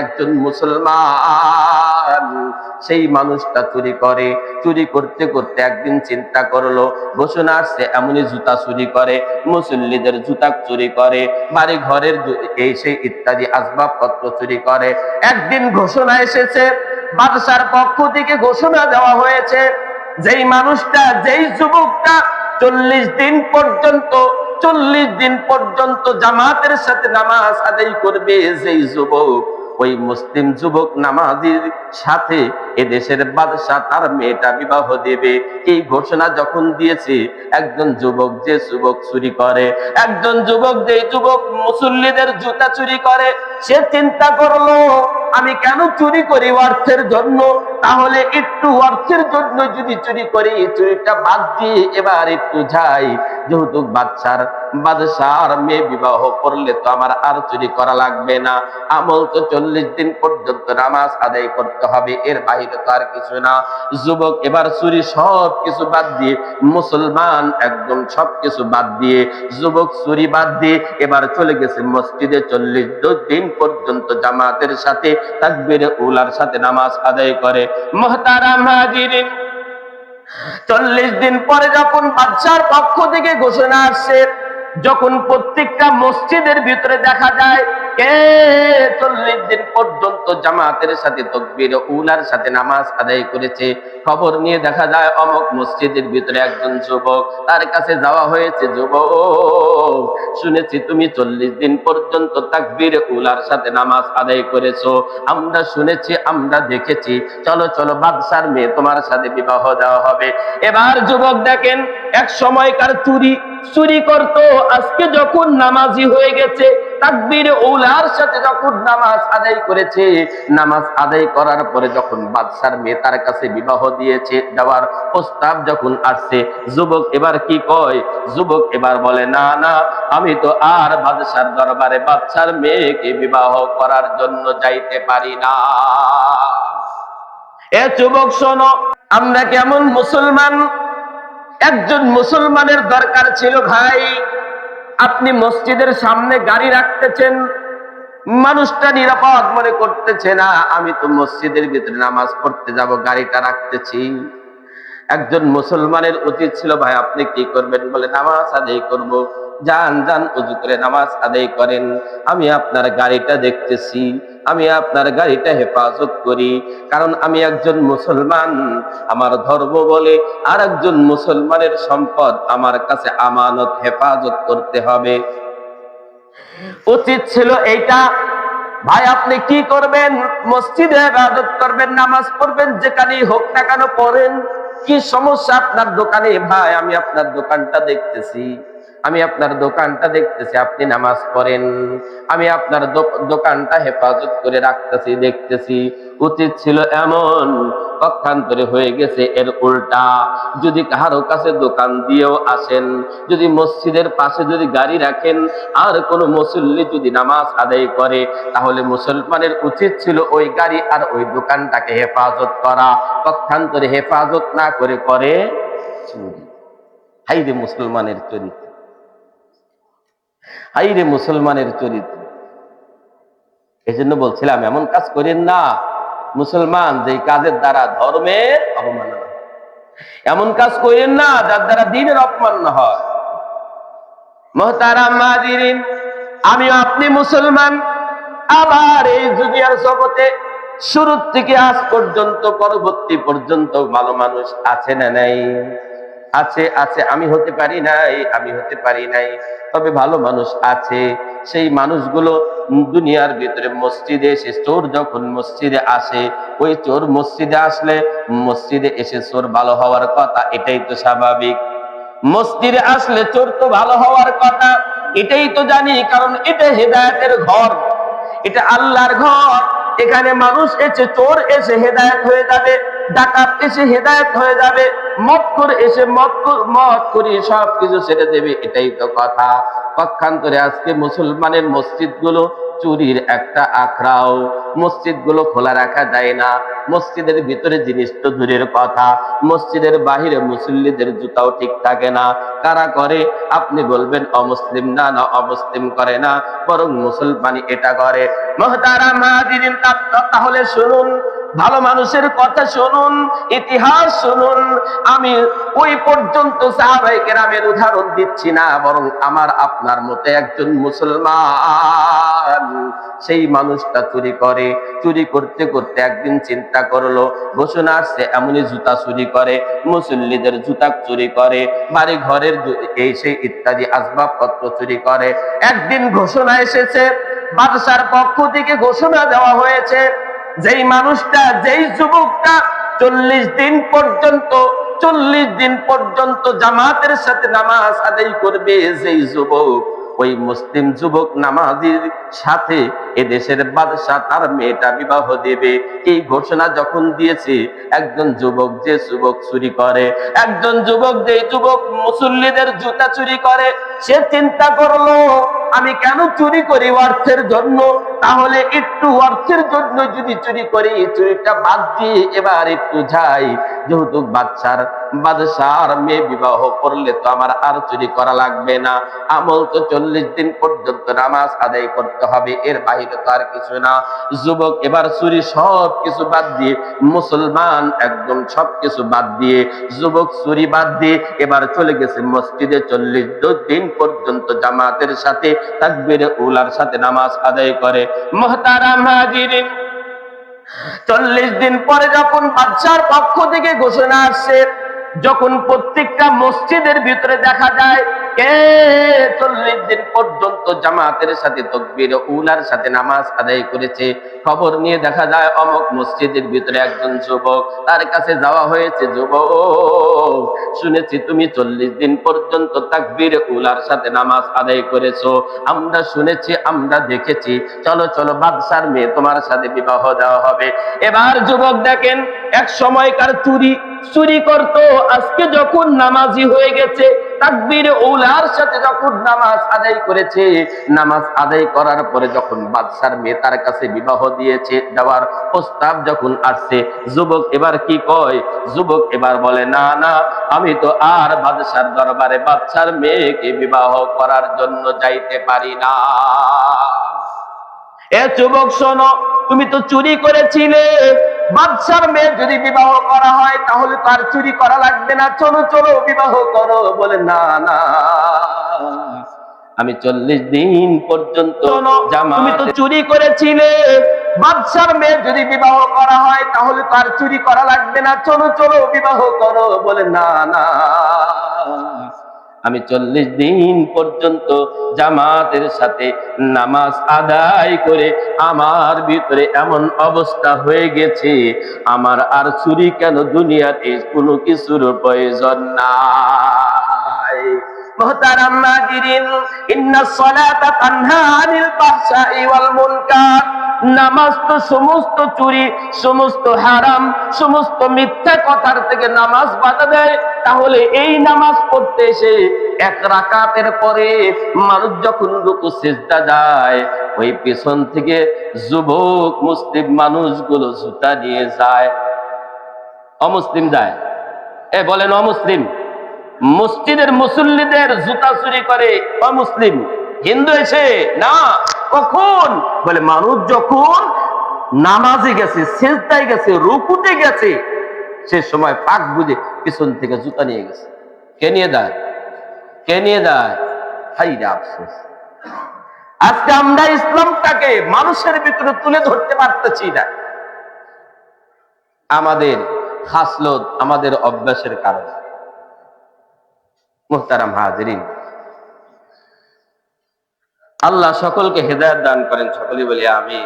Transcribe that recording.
একজন মুসলমান। সেই মানুষটা চুরি করে, চুরি করতে করতে একদিন চিন্তা করল, ঘোষণা আসছে এমনই জুতা চুরি করে, মুসল্লিদের জুতা চুরি করে, বাড়ি ঘরের এই সেই ইত্যাদি আসবাবপত্র চুরি করে। একদিন ঘোষণা এসেছে, বাদশার পক্ষ থেকে ঘোষণা দেওয়া হয়েছে, যেই মানুষটা, যেই যুবকটা চল্লিশ দিন পর্যন্ত, চল্লিশ দিন পর্যন্ত জামাতের সাথে নামাজ আদায় করবে, যেই যুবক ওই মুসলিম যুবক নামাজির সাথে এদেশের বাদশাহ তার মেয়েটা বিবাহ দেবে। এই ঘোষণা যখন দিয়েছে, একজন যুবক যে যুবক চুরি করে, একজন যুবক যে যুবক মুসল্লিদের জুতা চুরি করে, সে চিন্তা করল, আমি কেন চুরি করি অর্থের জন্য? তাহলে একটু অর্থের জন্য যদি চুরি করি, চুরিটা বাদ দিয়ে এবার একটু যাই। যেহেতু বাচ্চার বাদশার মেয়ে বিবাহ করলে তো আমার আর চুরি করা লাগবে না। আমল তো চল্লিশ দিন পর্যন্ত নামাজ আদায় করতে হবে, এর বাহিরে তো আর কিছু না। যুবক, এবার চুরি সব কিছু বাদ দিয়ে, মুসলমান একদম সব কিছু বাদ দিয়ে, যুবক চুরি বাদ দিয়ে, এবার চলে গেছে মসজিদে চল্লিশ দিন পর্যন্ত জামাতের সাথে, তাকবীরে উলার সাথে নামাজ আদায় করে। মহতারাম হাজিরিন চল্লিশ দিন পরে যখন বাদশার পক্ষ থেকে ঘোষণা আসছে, যখন প্রত্যেকটা মসজিদের ভিতরে দেখা যায় কে চল্লিশ দিন পর্যন্ত জামাতের সাথে তকবীর সাথে নামাজ আদায় করেছে? খবর নিয়ে দেখা যায় অমক মসজিদের ভিতরে একজন যুবক, তার কাছে যাওয়া হয়েছে, যুবক, শুনেছি তুমি চল্লিশ দিন পর্যন্ত তাকবীর উলার সাথে নামাজ আদায় করেছ। আমরা শুনেছি, আমরা দেখেছি। চলো চলো, বাদশার মেয়ে তোমার সাথে বিবাহ দেওয়া হবে। এবার যুবক দেখেন, এক সময়কার চুরি চুরি করতো। আজকে যখন নামাজি হয়ে গেছে তাকবীর উলার সাথে যখন নামাজ আদায় করেছে, নামাজ আদায় করার পরে যখন বাদশার মেয়ে তার কাছে বিবাহ দিয়েছে, দেওয়ার প্রস্তাব যখন আসছে, যুবক এবার কি কয়? যুবক এবার বলে, না না, আমি তো আর বাদশার দরবারে বাদশার মেয়েকে বিবাহ করার জন্য যাইতে পারি না। এ যুবক, শোনো, আমরা কেমন মুসলমান? একজন মুসলমানের দরকার ছিল ভাই। আপনি মসজিদের সামনে গাড়ি রাখতেছেন, মানুষটা নিরাপদ মনে করতেছে না, আমি তো মসজিদের ভিতরে নামাজ পড়তে যাব, গাড়িটা রাখতেছি। একজন মুসলমানের উচিত ছিল, ভাই, আপনি কি করবেন? বলে, নামাজ আদায় করব। যান যান, উজু করে নামাজ আদায় করেন। আমি আপনার গাড়িটা দেখতেছি, আমি আপনার গাড়িটা হেফাজত করি। কারণ আমি একজন মুসলমান, আমার ধর্ম বলে আর একজন মুসলমানের সম্পদ আমার কাছে আমানত, হেফাজত করতে হবে। উচিত ছিল এইটা। ভাই, আপনি কি করবেন? মসজিদে ইবাদত করবেন, নামাজ পড়বেন, যেখানেই হোক না কেন পড়েন। কি সমস্যা আপনার দোকানে? ভাই, আমি আপনার দোকানটা দেখতেছি। আমি আপনার দোকানটা দেখতেছি, আপনি নামাজ পড়েন। আমি আপনার দোকানটা হেফাজত করে রাখতেছি, দেখতেছি। উচিত ছিল এমন, পক্ষান্তরে হয়ে গেছে এর উল্টা। যদি কারও কাছে দোকান দিয়েও আসেন, যদি মসজিদের পাশে যদি গাড়ি রাখেন, আর কোনো মুসল্লি যদি নামাজ আদায় করে, তাহলে মুসলমানের উচিত ছিল ওই গাড়ি আর ওই দোকানটাকে হেফাজত করা। পক্ষান্তরে হেফাজত না করে করে চুরি। হাইরে মুসলমানের চরিত্র। হাইরে মুসলমানের চরিত্র। এই জন্য বলছিলাম, এমন কাজ করেন না, মুসলমান যে কাজের দ্বারা ধর্মের অবমাননা। এমন কাজ করেন না, যার দ্বারা দিনের অপমান হয়। মহতারাম আমিও আপনি মুসলমান, আবার এই দুনিয়ার জগতে শুরু থেকে আজ পর্যন্ত, পরবর্তী পর্যন্ত ভালো মানুষ আছে না নাই? আছে আছে। আমি হতে পারি নাই, আমি হতে পারি নাই। তবে ভালো মানুষ আছে। সেই মানুষগুলো দুনিয়ার ভিতরে মসজিদে এসে, চোর যখন মসজিদে আসে, ওই চোর মসজিদে আসলে মসজিদে এসে চোর ভালো হওয়ার কথা, এটাই তো স্বাভাবিক। মসজিদে আসলে চোর তো ভালো হওয়ার কথা, এটাই তো জানি, কারণ এটা হেদায়তের ঘর। এটা আল্লাহর ঘর। এখানে মানুষ এসে, চোর এসে হেদায়ত হয়ে যাবে। ডাকাত এসে হেদায়ত হয়ে যাবে, মত করে এসে মত মত করি সব কিছু ছেড়ে দেবে, এটাই তো কথা। পক্ষান্তরে আজকে মুসলমানের মসজিদগুলো চুরির একটা আখড়াও। মসজিদগুলো খোলা রাখা যায় না। মসজিদের ভিতরে জিনিস তো দূরের কথা। মসজিদের বাহিরে মুসল্লিদের জুতাও ঠিক থাকে না। কারা করে? আপনি বলবেন অমুসলিম না না অমুসলিম করে না, বরং মুসলমানই এটা করে। তাহলে শুনুন ভালো মানুষের কথা শুনুন, ইতিহাস শুনুন। আমি ওই পর্যন্ত সাহাবাই কেরামের উদাহরণ দিচ্ছি না, বরং আমার আপনার মতে একজন মুসলমান। সেই মানুষটা চুরি করে, চুরি করতে করতে একদিন চিন্তা করল, ঘোষণা আসছে, এমনই জুতা চুরি করে, মুসল্লিদের জুতা চুরি করে, বাড়ি ঘরের এই সেই ইত্যাদি আসবাবপত্র চুরি করে। একদিন ঘোষণা এসেছে, বাদশার পক্ষ থেকে ঘোষণা দেওয়া হয়েছে যেই মানুষটা, যেই যুবকটা চল্লিশ দিন পর্যন্ত, চল্লিশ দিন পর্যন্ত জামাতের সাথে নামাজ আদায় করবে যেই যুবক, ওই মুসলিম যুবক নামাজির সাথে এদেশের বাদশাহ তার মেয়েটা বিবাহ দেবে। এই ঘোষণা যখন দিয়েছে, একজন যুবক যে যুবক চুরি করে, একজন যুবক যে যুবক মুসল্লিদের জুতা চুরি করে, সে চিন্তা করল আমি কেন চুরি করি অর্থের জন্য? তাহলে একটু অর্থের জন্য যদি চুরি করি, চুরিটা বাদ দিয়ে এবার একটু যাই। যেহেতু বাচ্চার বাদশার মেয়ে বিবাহ করলে তো আমার আর চুরি করা লাগবে না। আমল তো চল্লিশ দিন পর্যন্ত নামাজ আদায় করতে হবে, এর বাইরে তো আর কিছু না। যুবক, এবার চুরি সব কিছু বাদ দিয়ে, মুসলমান একদম সব কিছু বাদ দিয়ে, যুবক চুরি বাদ দিয়ে, এবার চলে গেছে মসজিদে চল্লিশ দিন পর্যন্ত জামাতের সাথে, তাকবীরে উলার সাথে নামাজ আদায় করে। মহতারাম হাজিরিন চল্লিশ দিন পরে যখন বাচ্চার পক্ষ থেকে ঘোষণা আসছে যখন প্রত্যেকটা মসজিদের ভিতরে দেখা যায়, কে চল্লিশ দিন পর্যন্ত জামাতের সাথে তকবীর উলার সাথে নামাজ আদায় করেছে। খবর নিয়ে দেখা যায় অমক মসজিদের ভিতরে একজন যুবক, তার কাছে যাওয়া হয়েছে, যুবক, শুনেছি তুমি চল্লিশ দিন পর্যন্ত তাকবীর উলার সাথে নামাজ আদায় করেছ। আমরা শুনেছি, আমরা দেখেছি। চলো চলো, বাদশার মেয়ে তোমার সাথে বিবাহ দেওয়া হবে। এবার যুবক দেখেন, এক সময়কার চুরি চুরি করতো। আজকে যখন নামাজি হয়ে গেছে সাথে যখন নামাজ আদায় করেছে, নামাজ আদায় করার পরে যখন বাদশার মেয়ে তার কাছে বিবাহ দিয়েছে, দেওয়ার প্রস্তাব যখন আসছে, যুবক এবার কি কয়? যুবক এবার বলে, না না, আমি তো আর বাদশার দরবারে বাদশার মেয়েকে বিবাহ করার জন্য যাইতে পারি না। এ যুবক, শোনো, তুমি তো চুরি করেছিলে। বাদশার মেয়ে যদি বিবাহ করা হয় তাহলে তার চুরি করা লাগবে না। চলো চলো বিবাহ করো। বলে না না আমি চল্লিশ দিন পর্যন্ত তুমি তো চুরি করেছিলে। বাদশার মেয়ে যদি বিবাহ করা হয় তাহলে তার চুরি করা লাগবে না। চলো চলো বিবাহ করো। বলে না না আমি চল্লিশ দিন পর্যন্ত জামাতের সাথে নামাজ আদায় করে আমার ভিতরে এমন অবস্থা হয়ে গেছে, আমার আর চুরি কেন দুনিয়াতে কোনো কিছুর প্রয়োজন নাই। মোহতারাম নাজিরিন, ইন্না সলাতা তানহা আনিল ফাহশাই ওয়াল মুনকার। নামাজ তো সমস্ত চুরি, সমস্ত হারাম, সমস্ত মিথ্যা কথার থেকে নামাজ বাধা দেয়। তাহলে এই নামাজ পড়তে এসে এক রাকাতের পরে মানুষ যখন রুকু, সেজদা যায়, ওই পেছন থেকে যুবক, মুসলিম মানুষগুলো জুতা নিয়ে যায়। অমুসলিম যায়। এ বলেন অমুসলিম। মসজিদের মুসল্লিদের জুতা চুরি করে অমুসলিম। হিন্দু এসে, না কখন? বলে, মানুষ যখন নামাজে গেছে, সেজদায় গেছে, রুকুতে গেছে, সে সময় পাক বুঝে পিছন থেকে জুতা নিয়ে গেছে। কে নিয়ে দেয় কে নিয়ে দেয় হাই রে আফসোস। আজকে আমরা ইসলামটাকে মানুষের ভিতরে তুলে ধরতে পারতেছি না। আমাদের খাসলত আমাদের অভ্যাসের কারণে। মুহতারাম হাজরিন আল্লাহ সকলকে হেদায়ত দান করেন সকলে বলি আমি